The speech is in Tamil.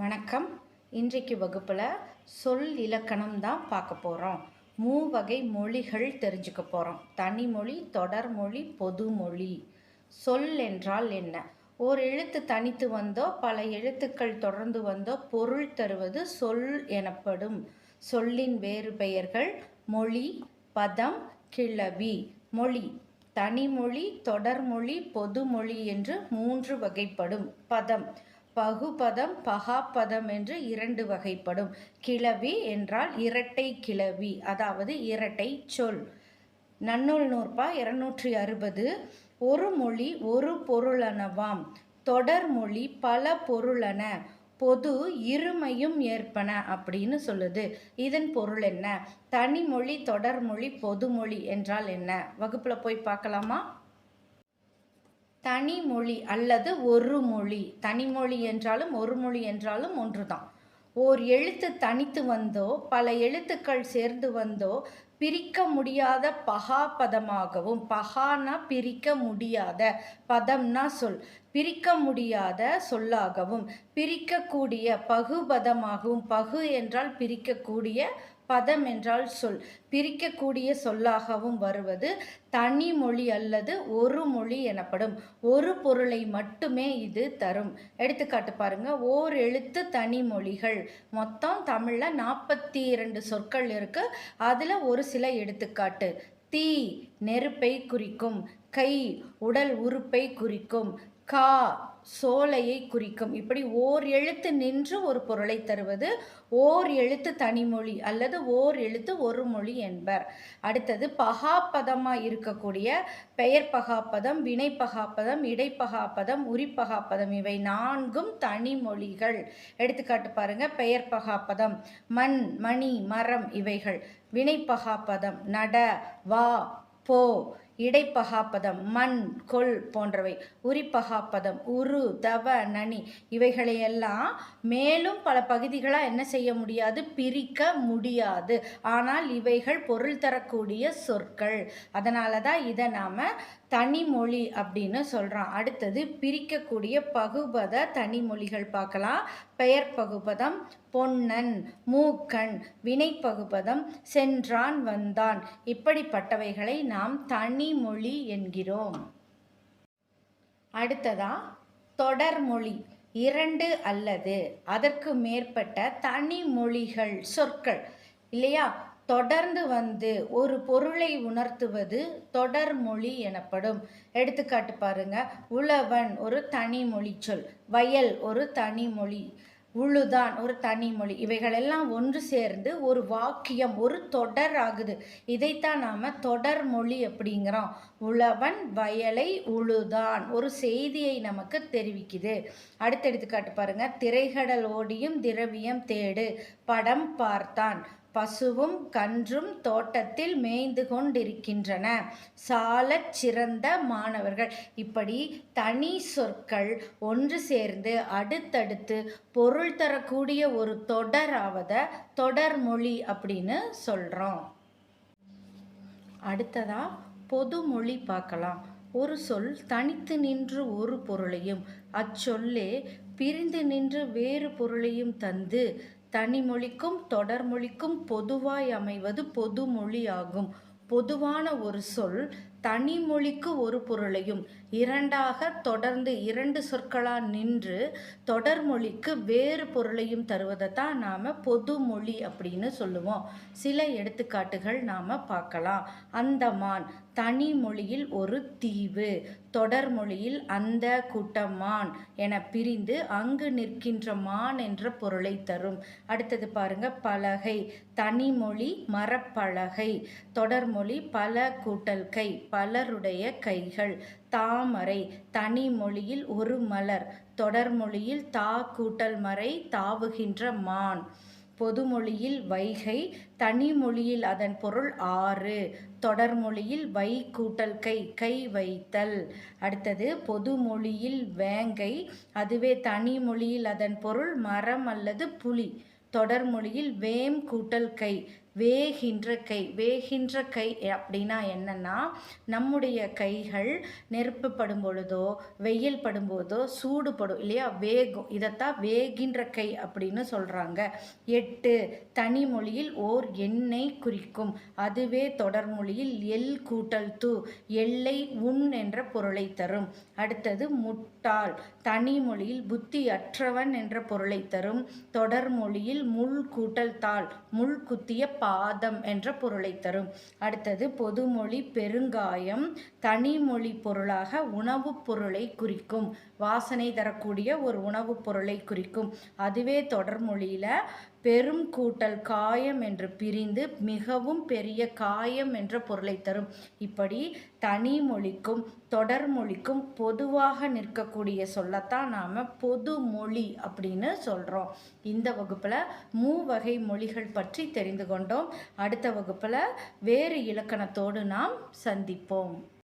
வணக்கம். இன்றைக்கு வகுப்பில் சொல் இலக்கணம் தான் பார்க்க போகிறோம் மூவகை மொழிகள் தெரிஞ்சுக்க போகிறோம் தனிமொழி தொடர்மொழி பொதுமொழி சொல் என்றால் என்ன? ஓர் எழுத்து தனித்து வந்தோ பல எழுத்துக்கள் தொடர்ந்து வந்தோ பொருள் தருவது சொல் எனப்படும். சொல்லின் வேறு பெயர்கள் மொழி பதம் கிளவி. மொழி தனிமொழி தொடர்மொழி பொதுமொழி என்று மூன்று வகைப்படும். பதம் பகுபதம் பகாபதம் என்று இரண்டு வகைப்படும். கிளவி என்றால் இரட்டை கிளவி அதாவது இரட்டை சொல். நன்னூல் நூற்பா இருநூற்றி அறுபது. ஒரு மொழி ஒரு பொருளனவாம். தொடர்மொழி பல பொருளன. பொது இருமையும் ஏற்பன அப்படின்னு சொல்லுது. இதன் பொருள் என்ன? தனிமொழி தொடர்மொழி பொதுமொழி என்றால் என்ன? வகுப்பில் போய் பார்க்கலாமா? தனிமொழி அல்லது ஒரு மொழி. தனிமொழி என்றாலும் ஒரு மொழி என்றாலும் ஒன்றுதான். ஓர் எழுத்து தனித்து வந்தோ பல எழுத்துக்கள் சேர்ந்து வந்தோ பிரிக்க முடியாத பகா பதமாகவும் பகானா பிரிக்க முடியாத பதம்னா சொல். பிரிக்க முடியாத சொல்லாகவும் பிரிக்கக்கூடிய பகுபதமாகவும் பகு என்றால் பிரிக்கக்கூடிய பதம் என்றால் சொல். பிரிக்கக்கூடிய சொல்லாகவும் வருவது தனி மொழி அல்லது ஒரு மொழி எனப்படும். ஒரு பொருளை மட்டுமே இது தரும். எடுத்துக்காட்டு பாருங்க. ஓர் எழுத்து தனி மொழிகள். மொத்தம் தமிழில் நாற்பத்தி இரண்டு சொற்கள் இருக்கு. அதில் ஒரு சில எடுத்துக்காட்டு. தீ நெருப்பை குறிக்கும். கை உடல் உறுப்பை குறிக்கும். கா சோலையை குறிக்கும். இப்படி ஓர் எழுத்து நின்று ஒரு பொருளை தருவது ஓர் எழுத்து தனிமொழி அல்லது ஓர் எழுத்து ஒரு மொழி என்பர். அடுத்தது பகாப்பதமாக இருக்கக்கூடிய பெயர் பகாப்பதம் வினை பகாப்பதம் இடைப்பகாப்பதம் உரிப்பகாப்பதம் இவை நான்கும் தனிமொழிகள். எடுத்துக்காட்டு பாருங்க பெயர் பகாப்பதம் மண் மணி மரம் இவைகள். வினைப்பகாப்பதம் நட வா போ இடைப்பகாப்பதம் மண் கொல் போன்றவை. உரிப்பகாப்பதம் உரு தவ நனி இவைகளையெல்லாம் மேலும் பல பகுதிகளாக என்ன செய்ய முடியாது? பிரிக்க முடியாது. ஆனால் இவைகள் பொருள் தரக்கூடிய சொற்கள். அதனால தான் இதை நாம் தனிமொழி அப்படின்னு சொல்கிறோம் அடுத்தது பிரிக்கக்கூடிய பகுபத தனிமொழிகள் பார்க்கலாம். பெயர் பகுபதம் பொன்னன் மூக்கன் வினைப்பகுபதம் சென்றான் வந்தான். இப்படிப்பட்டவைகளை நாம் தனிமொழி என்கிறோம். அடுத்ததா தொடர்மொழி. இரண்டு அல்லது அதற்கு மேற்பட்ட தனிமொழிகள் சொற்கள். இல்லையா? தொடர்ந்து வந்து ஒரு பொருளை உணர்த்துவது தொடர்மொழி எனப்படும். எடுத்துக்காட்டு பாருங்க. உழவன் ஒரு தனிமொழி சொல். வயல் ஒரு தனிமொழி. உழுதான் ஒரு தனி மொழி. இவைகளெல்லாம் ஒன்று சேர்ந்து ஒரு வாக்கியம் ஒரு தொடர் ஆகுது. இதைத்தான் நாம் தொடர் மொழி அப்படிங்கிறோம். உழவன் வயலை உழுதான் ஒரு செய்தியை நமக்கு தெரிவிக்குது. அடுத்த எடுத்துக்காட்டு பாருங்கள் திரைகடல் ஓடியும் திரவியம் தேடு படம் பார்த்தான். பசுவும் கன்றும் தோட்டத்தில் மேய்ந்து கொண்டிருக்கின்றன. சாலச் சிறந்த மாணவர்கள். இப்படி தனி சொற்கள் ஒன்று சேர்ந்து அடுத்தடுத்து பொருள் தரக்கூடிய ஒரு தொடராவத தொடர்மொழி அப்படின்னு சொல்கிறோம் அடுத்ததா பொதுமொழி பார்க்கலாம். ஒரு சொல் தனித்து நின்று ஒரு பொருளையும் அச்சொல்லே பிரிந்து நின்று வேறு பொருளையும் தந்து தனிமொழிக்கும் தொடர்மொழிக்கும் பொதுவாய் அமைவது பொதுமொழி ஆகும் பொதுவான ஒரு சொல் தனிமொழிக்கு ஒரு பொருளையும் இரண்டாக தொடர்ந்து இரண்டு சொற்களாக நின்று தொடர்மொழிக்கு வேறு பொருளையும் தருவதை தான் நாம் பொது மொழி அப்படின்னு சொல்லுவோம். சில எடுத்துக்காட்டுகள் நாம் பார்க்கலாம். அந்தமான் தனி மொழியில் ஒரு தீவு தொடர்மொழியில் அந்த கூட்டமான் என பிரிந்து அங்கு நிற்கின்ற மான் என்ற பொருளை தரும். அடுத்தது பாருங்க பலகை தனிமொழி மரப்பலகை தொடர்மொழி பல கூட்டல் கை. பலருடைய கைகள். தாமரை தனி மொழியில் ஒரு மலர் தொடர்மொழியில் தா கூட்டல் மறை தாவுகின்ற மான். பொதுமொழியில் வைகை தனிமொழியில் அதன் பொருள் ஆறு. தொடர்மொழியில் வை கூட்டல் கை கை வைத்தல். அடுத்தது பொதுமொழியில் வேங்கை அதுவே தனிமொழியில் அதன் பொருள் மரம் அல்லது புலி. தொடர்மொழியில் வேம் கூட்டல் கை வேகின்ற கை. வேகின்ற கை அப்படின்னா என்னன்னா நம்முடைய கைகள் நெருப்பு படும் பொழுதோ வெயில் படும்போதோ சூடுபடும் இல்லையா? வேகும். இதைத்தான் வேகின்ற கை அப்படின்னு சொல்கிறாங்க எட்டு தனி மொழியில் ஓர் எண்ணை குறிக்கும். அதுவே தொடர்மொழியில் எல் கூட்டல் தூ. எல்லை உன் என்ற பொருளை தரும். அடுத்தது முட்டாள். தனி மொழியில் புத்தி அற்றவன் என்ற பொருளை தரும். தொடர்மொழியில் முள் கூட்டல் தாள். முள் குத்திய பாதம் என்ற பொருளை தரும். அடுத்தது பொதுமொழி பெருங்காயம் தனிமொழி பொருளாக உணவுப் பொருளை குறிக்கும். வாசனை தரக்கூடிய ஒரு உணவுப் பொருளை குறிக்கும். அதுவே தொடர்மொழியில் பெரும் கூட்டல் காயம் என்று பிரிந்து மிகவும் பெரிய காயம் என்ற பொருளை தரும். இப்படி தனி மொழிக்கும் தொடர் மொழிக்கும் பொதுவாக நிற்கக்கூடிய சொல்லத்தான் நாம் பொது மொழி அப்படின்னு சொல்கிறோம் இந்த வகுப்பில் மூவகை மொழிகள் பற்றி தெரிந்து கொண்டோம். அடுத்த வகுப்பில் வேறு இலக்கணத்தோடு நாம் சந்திப்போம்.